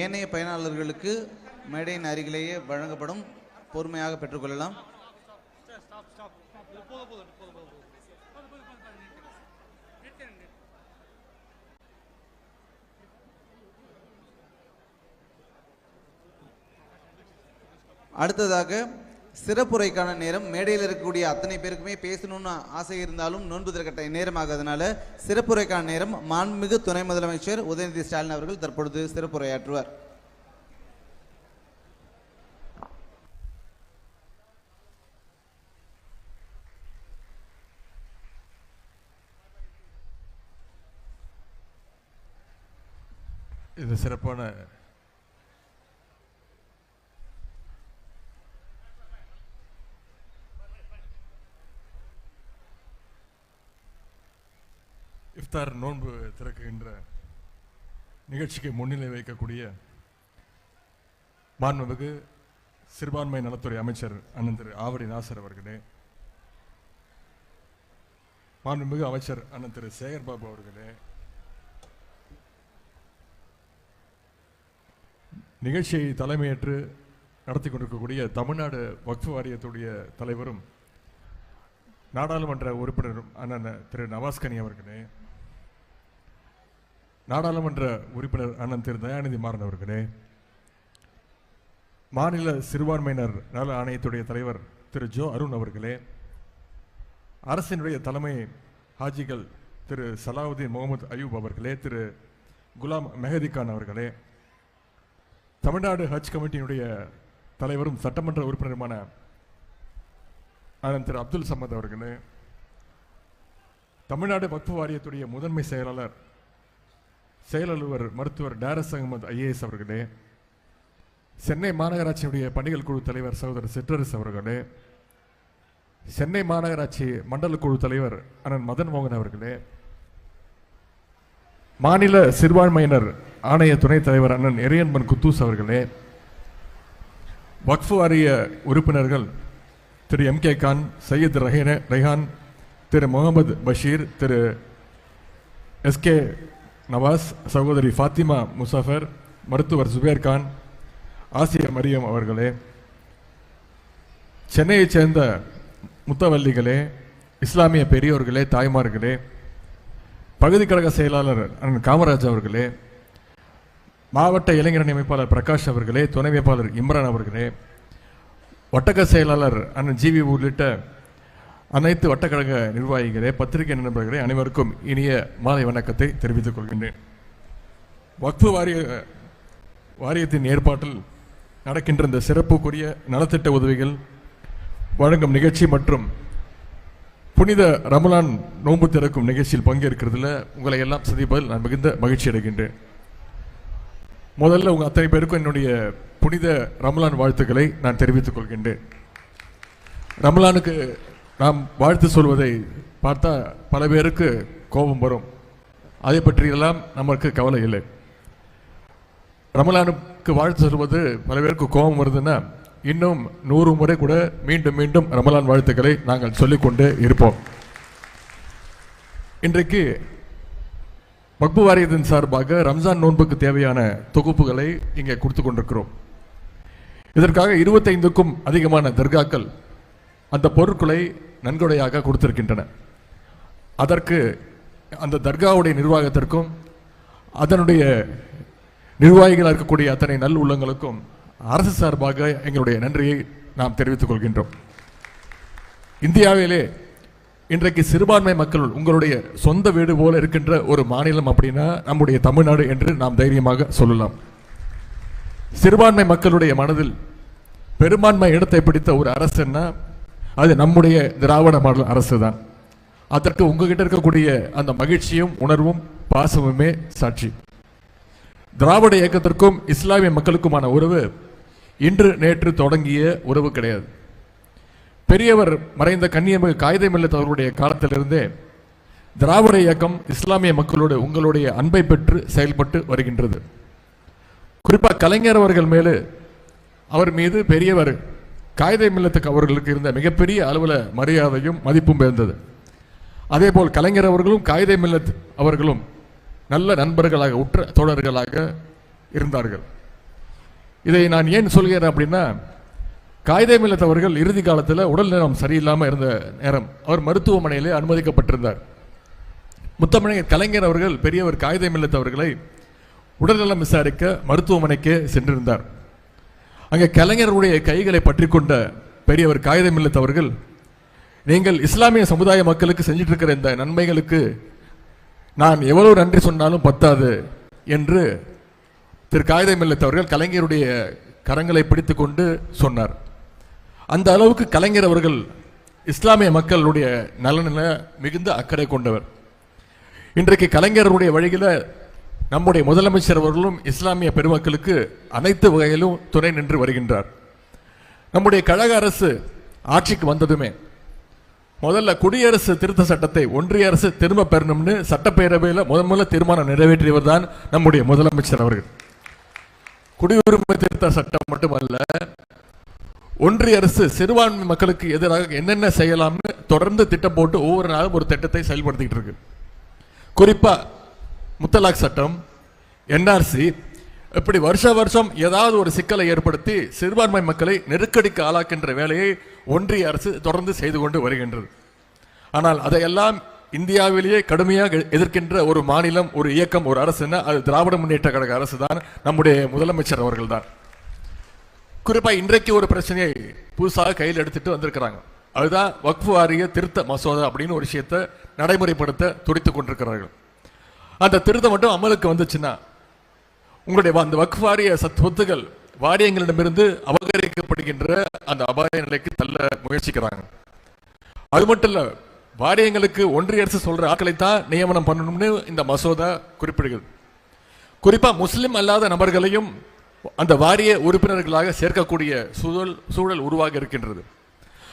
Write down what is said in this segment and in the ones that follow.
ஏனைய பயனாளர்களுக்கு மேடையின் அருகிலேயே வழங்கப்படும். பொறுமையாக பெற்றுக்கொள்ளலாம். அடுத்ததாக சிறப்புரைக்கான நேரம். மேடையில் இருக்கக்கூடிய அத்தனை பேருக்குமே பேசணும்னு ஆசை இருந்தாலும் நோன்பு திறக்கட்ட நேரமாகிறதுனால சிறப்புரைக்கான நேரம் மாண்புமிகு துணை முதலமைச்சர் உதயநிதி ஸ்டாலின் அவர்கள் தற்பொழுது சிறப்புரையாற்றுவார். இந்த சிறப்பான இஃப்தார் நோன்பு திறக்குகின்ற நிகழ்ச்சிக்கு முன்னிலை வைக்கக்கூடிய மாண்புமிகு சிறுபான்மை நலத்துறை அமைச்சர் அண்ணன் திரு ஆவடி நாசர் அவர்களே மாண்புமிகு அமைச்சர் அண்ணன் திரு சேகர்பாபு அவர்களே நிகழ்ச்சியை தலைமையேற்று நடத்தி கொண்டிருக்கக்கூடிய தமிழ்நாடு வக்ஃபு வாரியத்துடைய தலைவரும் நாடாளுமன்ற உறுப்பினரும் அண்ணன் திரு நவாஸ்கனி அவர்களே நாடாளுமன்ற உறுப்பினர் அண்ணன் திரு தயாநிதி மாறன் அவர்களே மாநில சிறுபான்மையினர் நல ஆணையத்துடைய தலைவர் திரு ஜோ அருண் அவர்களே அரசினுடைய தலைமை ஹாஜிகள் திரு சலாவுதீன் முகமது அயூப் அவர்களே திரு குலாம் மெஹதி கான் அவர்களே தமிழ்நாடு ஹஜ் கமிட்டியினுடைய தலைவரும் சட்டமன்ற உறுப்பினருமான அண்ணன் திரு அப்துல் சம்மத் அவர்களே தமிழ்நாடு வக்ஃபு வாரியத்துடைய முதன்மை செயலாளர் செயலலுவர் மருத்துவர் டாரஸ் அகமது ஐஏஎஸ் அவர்களே சென்னை மாநகராட்சியுடைய பணிகள் குழு தலைவர் சகோதரர் சிற்றரசு அவர்களே சென்னை மாநகராட்சி மண்டல குழு தலைவர் அண்ணன் மதன் மோகன் அவர்களே மாநில சிறுபான்மையினர் ஆணைய துணைத் தலைவர் அண்ணன் எரியன்பன் குத்தூஸ் அவர்களே வக்ஃபு வாரிய உறுப்பினர்கள் Thiru M K Khan Syed Raheena Rehan Thiru Mohammed Basheer Thiru SK Nawaz சகோதரி ஃபாத்திமா முசாஃபர் மருத்துவர் சுபேர் கான் ஆசிய மரியம் அவர்களே சென்னையைச் சேர்ந்த முத்தவல்லிகளே இஸ்லாமிய பெரியோர்களே தாய்மார்களே பகுதி கழக செயலாளர் அண்ணன் காமராஜ் அவர்களே மாவட்ட இளைஞரணி அமைப்பாளர் பிரகாஷ் அவர்களே துணை இம்ரான் அவர்களே வட்டக செயலாளர் அண்ணன் ஜிவி உள்ளிட்ட அனைத்து வட்டக்கழக நிர்வாகிகளே பத்திரிகை நண்பர்களே அனைவருக்கும் இனிய மாலை வணக்கத்தை தெரிவித்துக் கொள்கின்றேன். வக்ஃபு வாரிய வாரியத்தின் ஏற்பாட்டில் நடக்கின்ற இந்த சிறப்புக்குரிய நலத்திட்ட உதவிகள் வழங்கும் நிகழ்ச்சி மற்றும் புனித ரமலான் நோன்பு திறக்கும் நிகழ்ச்சியில் பங்கேற்கிறதுல உங்களை எல்லாம் சந்திப்பதில் நான் மிகுந்த மகிழ்ச்சி அடைகின்றேன். முதல்ல உங்கள் அத்தனை பேருக்கும் என்னுடைய புனித ரமலான் வாழ்த்துக்களை நான் தெரிவித்துக் கொள்கின்றேன். ரமலானுக்கு நாம் வாழ்த்து சொல்வதை பார்த்தா பல பேருக்கு கோபம் வரும். அதை பற்றியெல்லாம் நமக்கு கவலை இல்லை. ரமலானுக்கு வாழ்த்து சொல்வது பல பேருக்கு கோபம் வருதுன்னா இன்னும் நூறு முறை கூட மீண்டும் மீண்டும் ரமலான் வாழ்த்துக்களை நாங்கள் சொல்லிக்கொண்டே இருப்போம். இன்றைக்கு மக்பு வாரியத்தின் சார்பாக ரம்ஜான் நோன்புக்கு தேவையான தொகுப்புகளை இங்கே கொடுத்து கொண்டிருக்கிறோம். இதற்காக இருபத்தைந்துக்கும் அதிகமான தர்காக்கள் அந்த பொருட்களை நன்கொடையாக கொடுத்திருக்கின்றன. அதற்கு அந்த தர்காவுடைய நிர்வாகத்திற்கும் அதனுடைய நிர்வாகிகளாக இருக்கக்கூடிய அத்தனை நல் உள்ளங்களுக்கும் அரசு சார்பாக எங்களுடைய நன்றியை நாம் தெரிவித்துக் கொள்கின்றோம். இந்தியாவிலே இன்றைக்கு சிறுபான்மை மக்கள் உங்களுடைய சொந்த வீடு போல இருக்கின்ற ஒரு மாநிலம் அப்படின்னா நம்முடைய தமிழ்நாடு என்று நாம் தைரியமாக சொல்லலாம். சிறுபான்மை மக்களுடைய மனதில் பெரும்பான்மை இடத்தை பிடித்த ஒரு அரசுன்னா அது நம்முடைய திராவிட மாடல் அரசு தான் அதற்கு உங்ககிட்ட இருக்கக்கூடிய அந்த மகிழ்ச்சியும் உணர்வும் பாசமுமே சாட்சி. திராவிட இயக்கத்திற்கும் இஸ்லாமிய மக்களுக்குமான உறவு இன்று நேற்று தொடங்கிய உறவு கிடையாது. பெரியவர் மறைந்த கன்னியமிகு காகிதம் அவர்களுடைய காலத்திலிருந்தே திராவிட இயக்கம் இஸ்லாமிய மக்களோடு உங்களுடைய அன்பை பெற்று செயல்பட்டு வருகின்றது. குறிப்பாக கலைஞர் அவர்கள் மேலே அவர் மீது பெரியவர் காகித மில்லத்துக்கு அவர்களுக்கு இருந்த மிகப்பெரிய அளவில் மரியாதையும் மதிப்பும் பெயர்ந்தது அதே போல் கலைஞர் அவர்களும் காகித மில்லத் அவர்களும் நல்ல நண்பர்களாக உற்ற தோழர்களாக இருந்தார்கள். இதை நான் ஏன் சொல்கிறேன் அப்படின்னா காயிதே மில்லத் அவர்கள் இறுதி காலத்தில் உடல் உடல்நலம் சரியில்லாமல் இருந்த நேரம். அவர் மருத்துவமனையிலே அனுமதிக்கப்பட்டிருந்தார். முத்தமிழர் கலைஞர் அவர்கள் பெரியவர் காயிதே மில்லத் அவர்களை உடல்நலம் விசாரிக்க மருத்துவமனைக்கு சென்றிருந்தார். அங்கே கலைஞருடைய கைகளை பற்றி கொண்ட பெரியவர் காகிதம் அவர்கள் நீங்கள் இஸ்லாமிய சமுதாய மக்களுக்கு செஞ்சிட்டு இருக்கிற இந்த நன்மைகளுக்கு நான் எவ்வளவு நன்றி சொன்னாலும் பத்தாது என்று திரு காகிதம் அவர்கள் கலைஞருடைய கரங்களை பிடித்து கொண்டு சொன்னார். அந்த அளவுக்கு கலைஞர் அவர்கள் இஸ்லாமிய மக்களுடைய நலனில் மிகுந்த அக்கறை கொண்டவர். இன்றைக்கு கலைஞருடைய வழியில் நம்முடைய முதலமைச்சர் அவர்களும் இஸ்லாமிய பெருமக்களுக்கு அனைத்து வகையிலும் துணை நின்று வருகின்றார். நம்முடைய கழக அரசு ஆட்சிக்கு வந்ததுமே முதல்ல குடியரசு திருத்த சட்டத்தை ஒன்றிய அரசு திரும்ப பெறணும்னு சட்டப்பேரவையில் முதன் முதல்ல தீர்மானம் நிறைவேற்றியவர் தான் நம்முடைய முதலமைச்சர் அவர்கள். குடியுரிமை திருத்த சட்டம் மட்டுமல்ல ஒன்றிய அரசு சிறுபான்மை மக்களுக்கு எதிராக என்னென்ன செய்யலாம்னு தொடர்ந்து திட்டம் போட்டு ஒவ்வொரு நாளும் ஒரு திட்டத்தை செயல்படுத்திக்கிட்டு இருக்கு. குறிப்பாக முத்தலாக் சட்டம் என்ஆர்சி இப்படி வருஷ வருஷம் ஏதாவது ஒரு சிக்கலை ஏற்படுத்தி சிறுபான்மை மக்களை நெருக்கடிக்கு ஆளாக்கின்ற வேலையை ஒன்றிய அரசு தொடர்ந்து செய்து கொண்டு வருகின்றது. ஆனால் அதையெல்லாம் இந்தியாவிலேயே கடுமையாக எதிர்க்கின்ற ஒரு மாநிலம் ஒரு இயக்கம் ஒரு அரசுன்னா அது திராவிட முன்னேற்ற கழக அரசு தான் நம்முடைய முதலமைச்சர் அவர்கள் தான் குறிப்பாக இன்றைக்கு ஒரு பிரச்சனையை புதுசாக கையில் எடுத்துட்டு வந்திருக்கிறாங்க. அதுதான் வக்ஃபு வாரிய திருத்த மசோதா அப்படின்னு ஒரு விஷயத்தை நடைமுறைப்படுத்த துடித்துக் கொண்டிருக்கிறார்கள். அந்த திருத்தம் மட்டும் அமலுக்கு வந்துச்சுன்னா உங்களுடைய அந்த வக்ஃபாரிய வாரிய சத் வாரியங்களிடமிருந்து அபகரிக்கப்படுகின்ற அந்த அபாய நிலைக்கு தள்ள முயற்சிக்கிறாங்க. அது மட்டும் இல்ல வாரியங்களுக்கு ஒன்றிய அரசு சொல்ற ஆட்களை தான் நியமனம் பண்ணணும்னு இந்த மசோதா குறிப்பிடுகிறது. குறிப்பா முஸ்லிம் அல்லாத நபர்களையும் அந்த வாரிய உறுப்பினர்களாக சேர்க்கக்கூடிய சூழல் சூழல் உருவாக இருக்கின்றது.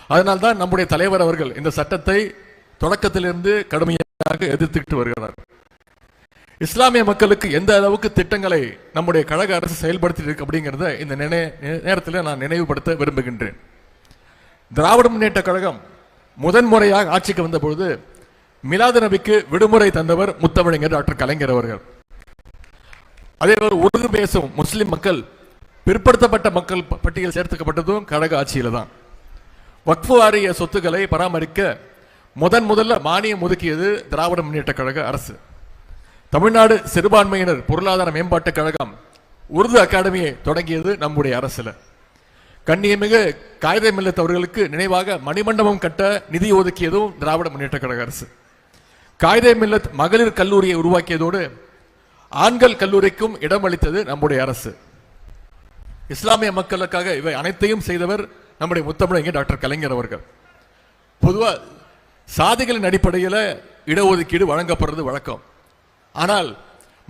அதனால்தான் நம்முடைய தலைவர் அவர்கள் இந்த சட்டத்தை தொடக்கத்திலிருந்து கடுமையாக எதிர்த்துக்கிட்டு வருகிறார். இஸ்லாமிய மக்களுக்கு எந்த அளவுக்கு திட்டங்களை நம்முடைய கழக அரசு செயல்படுத்தி இருக்கு அப்படிங்கிறத இந்த நினை நேரத்தில் நான் நினைவுபடுத்த விரும்புகின்றேன். திராவிட முன்னேற்ற கழகம் முதன் முறையாக ஆட்சிக்கு வந்தபொழுது மிலாது நபிக்கு விடுமுறை தந்தவர் முத்தமிழங்கர் டாக்டர் கலைஞர் அவர்கள். அதே போல் உருது பேசும் முஸ்லிம் மக்கள் பிற்படுத்தப்பட்ட மக்கள் பட்டியல் சேர்த்துக்கப்பட்டதும் கழக ஆட்சியில் தான். வக்ஃபு வாரிய சொத்துக்களை பராமரிக்க முதன் முதல்ல மானியம் ஒதுக்கியது திராவிட முன்னேற்ற கழக அரசு. தமிழ்நாடு சிறுபான்மையினர் பொருளாதார மேம்பாட்டுக் கழகம் உருது அகாடமியை தொடங்கியது நம்முடைய அரசில். கண்ணியமிகு காகித மில்லத் அவர்களுக்கு நினைவாக மணிமண்டபம் கட்ட நிதி ஒதுக்கியதும் திராவிட முன்னேற்ற கழக அரசு. காகித மில்லத் மகளிர் கல்லூரியை உருவாக்கியதோடு ஆண்கள் கல்லூரிக்கும் இடமளித்தது நம்முடைய அரசு. இஸ்லாமிய மக்களுக்காக இவை அனைத்தையும் செய்தவர் நம்முடைய முத்தமிழங்க டாக்டர் கலைஞர் அவர்கள். பொதுவாக சாதிகளின் அடிப்படையில் இடஒதுக்கீடு வழங்கப்படுறது வழக்கம். ஆனால்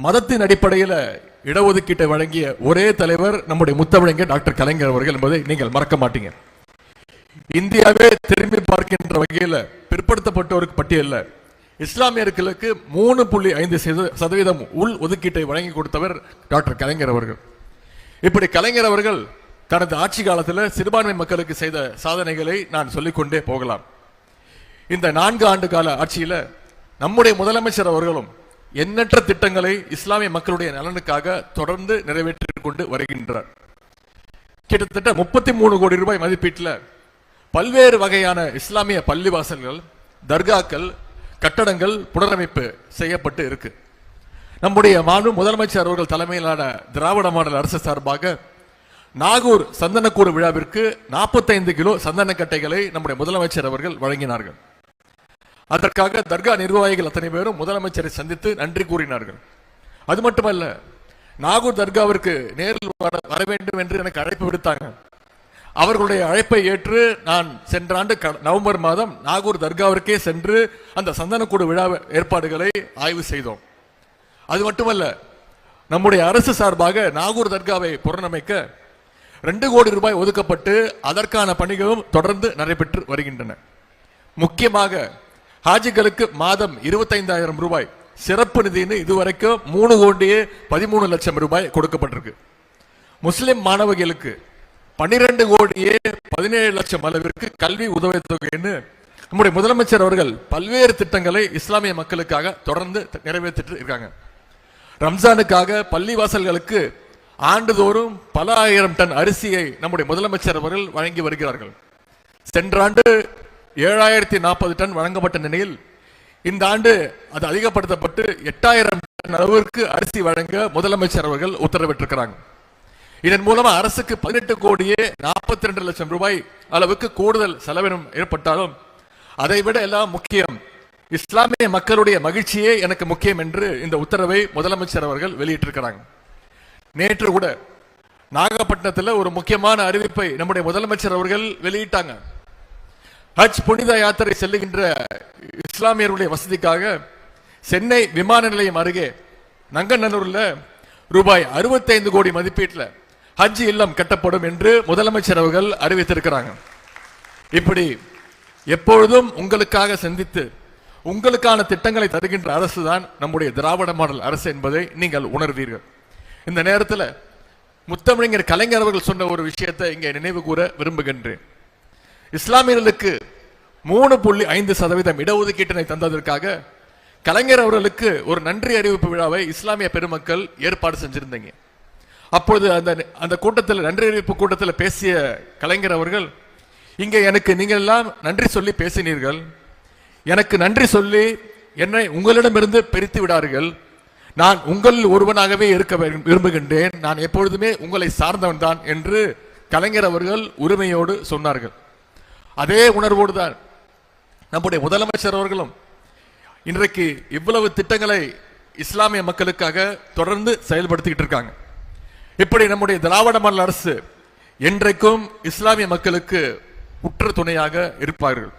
மதத்தின் அடிப்படையில் இடஒதுக்கீட்டை வழங்கிய ஒரே தலைவர் நம்முடைய முத்தமிழங்க டாக்டர் கலைஞர் அவர்கள் என்பதை நீங்கள் மறக்க மாட்டீங்க. இந்தியாவே திரும்பி பார்க்கின்ற வகையில் பிற்படுத்தப்பட்டோருக்கு பட்டியல்ல. இஸ்லாமியர்களுக்கு மூணு புள்ளி ஐந்து சதவீதம் உள் ஒதுக்கீட்டை வழங்கி கொடுத்தவர் டாக்டர் கலைஞர் அவர்கள். இப்படி கலைஞர் அவர்கள் தனது ஆட்சி காலத்தில் சிறுபான்மை மக்களுக்கு செய்த சாதனைகளை நான் சொல்லிக்கொண்டே போகலாம். இந்த நான்கு ஆண்டு கால ஆட்சியில் நம்முடைய முதலமைச்சர் அவர்களும் எண்ணற்ற திட்டங்களை இஸ்லாமிய மக்களுடைய நலனுக்காக தொடர்ந்து நிறைவேற்றிக் கொண்டு வருகின்றார். கிட்டத்தட்ட முப்பத்தி மூணு கோடி ரூபாய் மதிப்பீட்டில் பல்வேறு வகையான இஸ்லாமிய பள்ளிவாசல்கள் தர்காக்கள் கட்டடங்கள் புனரமைப்பு செய்யப்பட்டு இருக்கு. நம்முடைய மாண்பு முதலமைச்சர் அவர்கள் தலைமையிலான திராவிட மாடல் அரசு சார்பாக நாகூர் சந்தனக்கூடு விழாவிற்கு 45 கிலோ சந்தனக்கட்டைகளை நம்முடைய முதலமைச்சர் அவர்கள் வழங்கினார்கள். அதற்காக தர்கா நிர்வாகிகள் அத்தனை பேரும் முதலமைச்சரை சந்தித்து நன்றி கூறினார்கள். அது மட்டுமல்ல நாகூர் தர்காவிற்கு நேரில் வர வேண்டும் என்று எனக்கு அழைப்பு விடுத்தாங்க. அவர்களுடைய அழைப்பை ஏற்று நான் சென்ற ஆண்டு க- நவம்பர் மாதம் நாகூர் தர்காவிற்கே சென்று அந்த சந்தனக்கூடு விழா ஏற்பாடுகளை ஆய்வு செய்தோம். அது மட்டுமல்ல நம்முடைய அரசு சார்பாக நாகூர் தர்காவை புறநமைக்க ரெண்டு கோடி ரூபாய் ஒதுக்கப்பட்டு அதற்கான பணிகளும் தொடர்ந்து நடைபெற்று வருகின்றன. முக்கியமாக ஹாஜிகளுக்கு மாதம் இருபத்தைந்தாயிரம் ரூபாய். சிறப்பு நிதின்னு இதுவரைக்கும் மூணு கோடியே பதிமூணு லட்சம் ரூபாய் கொடுக்கப்பட்டிருக்கு. முஸ்லிம் மாணவர்களுக்கு பன்னிரண்டு கோடியே பதினேழு லட்சம் அளவிற்கு கல்வி உதவித்தொகைன்னு நம்முடைய முதலமைச்சர் அவர்கள் பல்வேறு திட்டங்களை இஸ்லாமிய மக்களுக்காக தொடர்ந்து நிறைவேற்றிட்டு இருக்காங்க. ரம்ஜானுக்காக பள்ளிவாசல்களுக்கு ஆண்டுதோறும் பல ஆயிரம் டன் அரிசியை நம்முடைய முதலமைச்சர் அவர்கள் வழங்கி வருகிறார்கள். சென்ற ஆண்டு ஏழாயிரத்தி நாற்பது டன் வழங்கப்பட்ட நிலையில் இந்த ஆண்டு அது அதிகப்படுத்தப்பட்டு எட்டாயிரம் டன் அளவிற்கு அரிசி வழங்க முதலமைச்சர் அவர்கள் உத்தரவிட்டிருக்கிறாங்க. இதன் மூலமா அரசுக்கு பதினெட்டு கோடியே நாற்பத்தி ரெண்டு லட்சம் ரூபாய் அளவுக்கு கூடுதல் செலவினம் ஏற்பட்டாலும் அதை விட எல்லாம் முக்கியம். இஸ்லாமிய மக்களுடைய மகிழ்ச்சியே எனக்கு முக்கியம் என்று இந்த உத்தரவை முதலமைச்சர் அவர்கள் வெளியிட்டிருக்கிறாங்க. நேற்று கூட நாகப்பட்டினத்தில் ஒரு முக்கியமான அறிவிப்பை நம்முடைய முதலமைச்சர் அவர்கள் வெளியிட்டாங்க. ஹஜ் புனித யாத்திரை செல்லுகின்ற இஸ்லாமியர்களுடைய வசதிக்காக சென்னை விமான நிலையம் அருகே நங்கநல்லூரில் ரூபாய் 65 கோடி மதிப்பீட்டில் ஹஜ் இல்லம் கட்டப்படும் என்று முதலமைச்சர் அவர்கள் அறிவித்திருக்கிறாங்க. இப்படி எப்பொழுதும் உங்களுக்காக சிந்தித்து உங்களுக்கான திட்டங்களை தருகின்ற அரசு தான் நம்முடைய திராவிட மாடல் அரசு என்பதை நீங்கள் உணர்வீர்கள். இந்த நேரத்தில் முத்தமிழர் கலைஞர் அவர்கள் சொன்ன ஒரு விஷயத்தை இங்கே நினைவு கூற விரும்புகின்றேன். இஸ்லாமியர்களுக்கு மூணு புள்ளி ஐந்து சதவீதம் இடஒதுக்கீட்டினை தந்ததற்காக கலைஞர் அவர்களுக்கு ஒரு நன்றி அறிவிப்பு விழாவை இஸ்லாமிய பெருமக்கள் ஏற்பாடு செஞ்சிருந்தீங்க. அப்பொழுது அந்த அந்த கூட்டத்தில் நன்றி அறிவிப்பு கூட்டத்தில் பேசிய கலைஞர் அவர்கள் இங்கே எனக்கு நீங்கள் எல்லாம் நன்றி சொல்லி பேசினீர்கள். எனக்கு நன்றி சொல்லி என்னை உங்களிடமிருந்து பிரித்து விடார்கள். நான் உங்கள் ஒருவனாகவே இருக்க விரும்புகின்றேன். நான் எப்பொழுதுமே உங்களை சார்ந்தவன் தான் என்று கலைஞர் அவர்கள் உரிமையோடு சொன்னார்கள். அதே உணர்வோடு தான் நம்முடைய முதலமைச்சர் அவர்களும் இன்றைக்கு இவ்வளவு திட்டங்களை இஸ்லாமிய மக்களுக்காக தொடர்ந்து செயல்படுத்திக்கிட்டு இருக்காங்க. இப்படி நம்முடைய திராவிட மாடல் அரசு என்றைக்கும் இஸ்லாமிய மக்களுக்கு உற்ற துணையாக இருப்பார்கள்.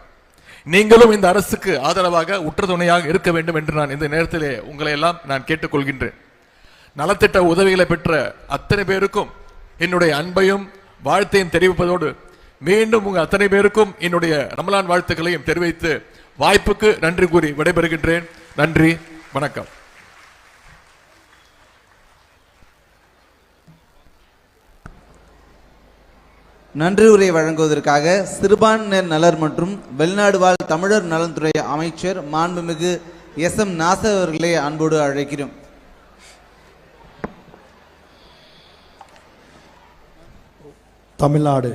நீங்களும் இந்த அரசுக்கு ஆதரவாக உற்ற துணையாக இருக்க வேண்டும் என்று நான் இந்த நேரத்திலே உங்களை எல்லாம் நான் கேட்டுக்கொள்கின்றேன். நலத்திட்ட உதவிகளை பெற்ற அத்தனை பேருக்கும் என்னுடைய அன்பையும் வாழ்த்தையும் தெரிவிப்பதோடு மீண்டும் உங்க அத்தனை பேருக்கும் என்னுடைய ரமலான் வாழ்த்துக்களையும் தெரிவித்து வாய்ப்புக்கு நன்றி கூறி விடைபெறுகின்றேன். நன்றி வணக்கம். நன்றி உரை வழங்குவதற்காக சிறுபான்மையினர் நலர் மற்றும் வெளிநாடு வாழ் தமிழர் நலன்துறை அமைச்சர் மாண்புமிகு எஸ் எம் நாசர் அவர்களை அன்போடு அழைக்கிறோம். தமிழ்நாடு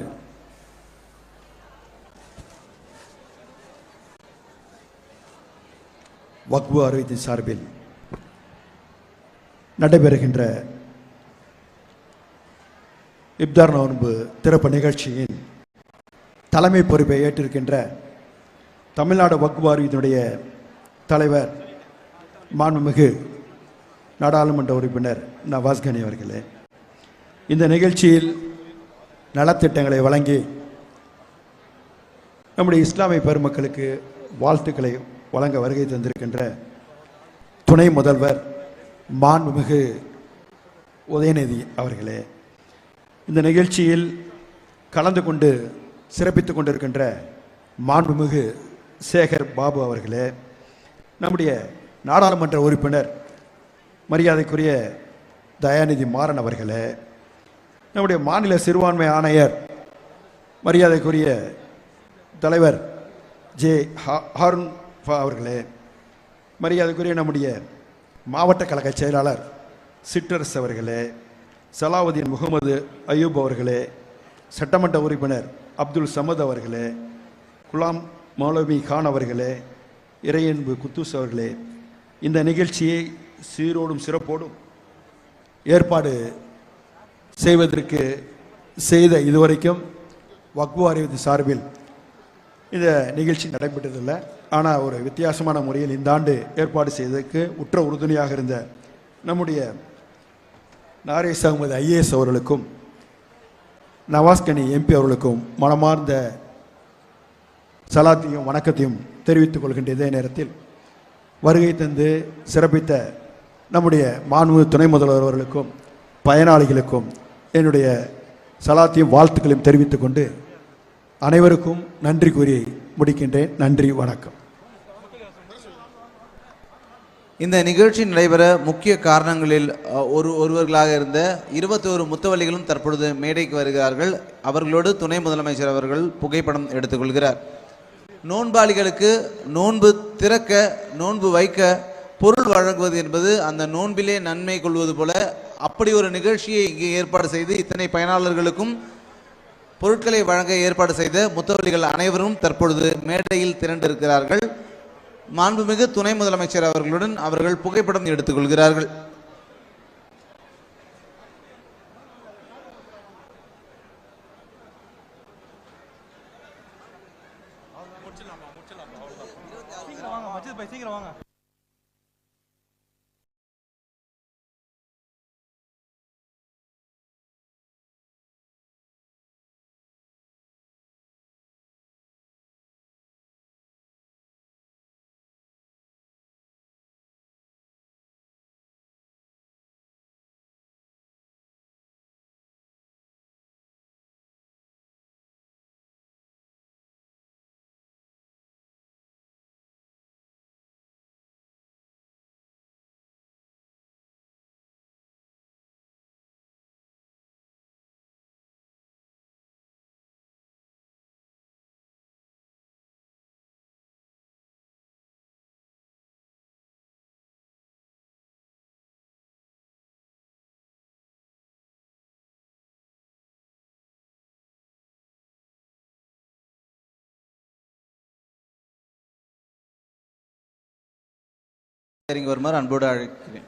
வக்பு அறிவித்தின் சார்பில் நடைபெறுகின்ற இப்தார் நோன்பு திறப்பு நிகழ்ச்சியின் தலைமை பொறுப்பை ஏற்றிருக்கின்ற தமிழ்நாடு வக்பு அறிவித்தினுடைய தலைவர் மாண்புமிகு நாடாளுமன்ற உறுப்பினர் நவாஸ்கனி அவர்களே இந்த நிகழ்ச்சியில் நலத்திட்டங்களை வழங்கி நம்முடைய இஸ்லாமிய பெருமக்களுக்கு வாழ்த்துக்களை வழங்க வருகை தந்திருக்கின்ற துணை முதல்வர் மாண்புமிகு உதயநிதி அவர்களே இந்த நிகழ்ச்சியில் கலந்து கொண்டு சிறப்பித்து கொண்டிருக்கின்ற மாண்புமிகு சேகர் பாபு அவர்களே நம்முடைய நாடாளுமன்ற உறுப்பினர் மரியாதைக்குரிய தயாநிதி மாறன் அவர்களே நம்முடைய மாநில சிறுபான்மை ஆணையர் மரியாதைக்குரிய தலைவர் ஜே ஹா- ஹாரூன் அவர்களே. மரியாதைக்குரிய நம்முடைய மாவட்ட கழக செயலாளர் சிற்றரசு அவர்களே சலாவுதீன் முகமது அயூப் அவர்களே சட்டமன்ற உறுப்பினர் அப்துல் சமத் அவர்களே குலாம் மௌலவி கான் அவர்களே இறையன்பு குத்தூஸ் அவர்களே இந்த நிகழ்ச்சியை சீரோடும் சிறப்போடும் ஏற்பாடு செய்வதற்கு செய்த இதுவரைக்கும் வக்பு அறிவித்து சார்பில் இந்த நிகழ்ச்சி நடைபெற்றதில்லை. ஆனால் ஒரு வித்தியாசமான முறையில் இந்த ஆண்டு ஏற்பாடு செய்ததற்கு உற்ற உறுதுணையாக இருந்த நம்முடைய நாரேஸ் அகமது ஐஏஎஸ் அவர்களுக்கும் நவாஸ்கனி எம்பி அவர்களுக்கும் மனமார்ந்த சலாத்தையும் வணக்கத்தையும் தெரிவித்துக் கொள்கின்ற இதே நேரத்தில் வருகை தந்து சிறப்பித்த நம்முடைய மாண்பு துணை முதல்வர் அவர்களுக்கும் பயனாளிகளுக்கும் என்னுடைய சலாத்தையும் வாழ்த்துக்களையும் தெரிவித்துக்கொண்டு அனைவருக்கும் நன்றி கூறி முடிக்கின்றேன். நன்றி வணக்கம். இந்த நிகழ்ச்சி நடைபெற முக்கிய காரணங்களில் ஒரு ஒருவர்களாக இருந்த இருபத்தோரு முத்தவள்ளிகளும் தற்பொழுது மேடைக்கு வருகிறார்கள். அவர்களோடு துணை முதலமைச்சர் அவர்கள் புகைப்படம் எடுத்துக்கொள்கிறார். நோன்பாளிகளுக்கு நோன்பு திறக்க நோன்பு வைக்க பொருள் வழங்குவது என்பது அந்த நோன்பிலே நன்மை கொள்வது போல அப்படி ஒரு நிகழ்ச்சியை இங்கே ஏற்பாடு செய்து இத்தனை பயனாளர்களுக்கும் பொருட்களை வழங்க ஏற்பாடு செய்த முத்தவள்ளிகள் அனைவரும் தற்பொழுது மேடையில் திரண்டிருக்கிறார்கள். மாண்புமிகு துணை முதலமைச்சர் அவர்களுடன் அவர்கள் புகைப்படம் எடுத்துக்கொள்கிறார்கள். சீக்கிரம் வாங்க இங்க வருமாறு அன்போடு அழைக்கிறேன்.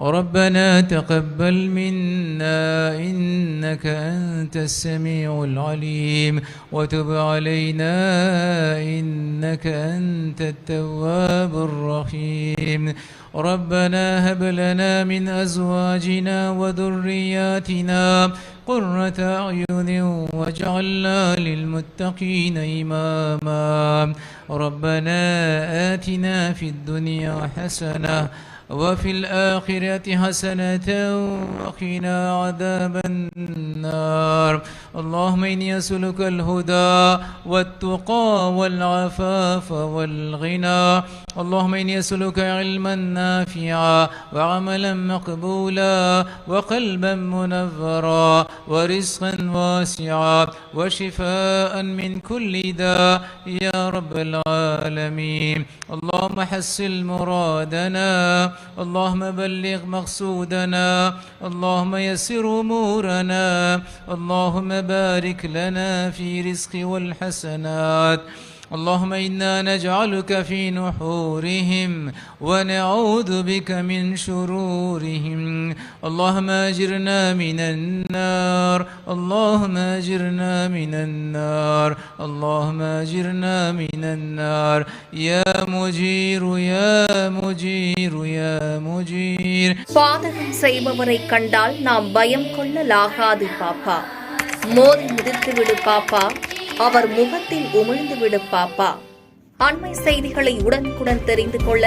ربنا تقبل منا إنك أنت السميع العليم وتب علينا إنك أنت التواب الرحيم ربنا هب لنا من أزواجنا وذرياتنا قرة أعين واجعلنا للمتقين إماما ربنا آتنا في الدنيا حسنة وفي الآخرة حسنة وقنا عذاب النار. اللهم إني أسألك الهدى والتقى والعفاف والغنى. اللهم إني أسألك علما نافعا وعملا مقبولا وقلبا منورا ورزقا واسعا وشفاء من كل داء يا رب العالمين. اللهم حسن مرادنا اللهم بلغ مقصودنا اللهم يسر أمورنا اللهم بارك لنا في رزق والحسنات. اللهم إنا نجعلك في نحورهم ونعوذ بك من شرورهم اللهم أجرنا من النار اللهم أجرنا من النار اللهم أجرنا من النار يا مجير يا مجير يا مجير பாதகம் செய்பவரை கண்டால் நாம் பயம் கொள்ளலாகாது பாப்பா மோதி மிதித்து விடு பாப்பா அவர் முகத்தில் உமிழ்ந்துவிடும் பாப்பா. அண்மை செய்திகளை உடனுக்குடன் தெரிந்து கொள்ள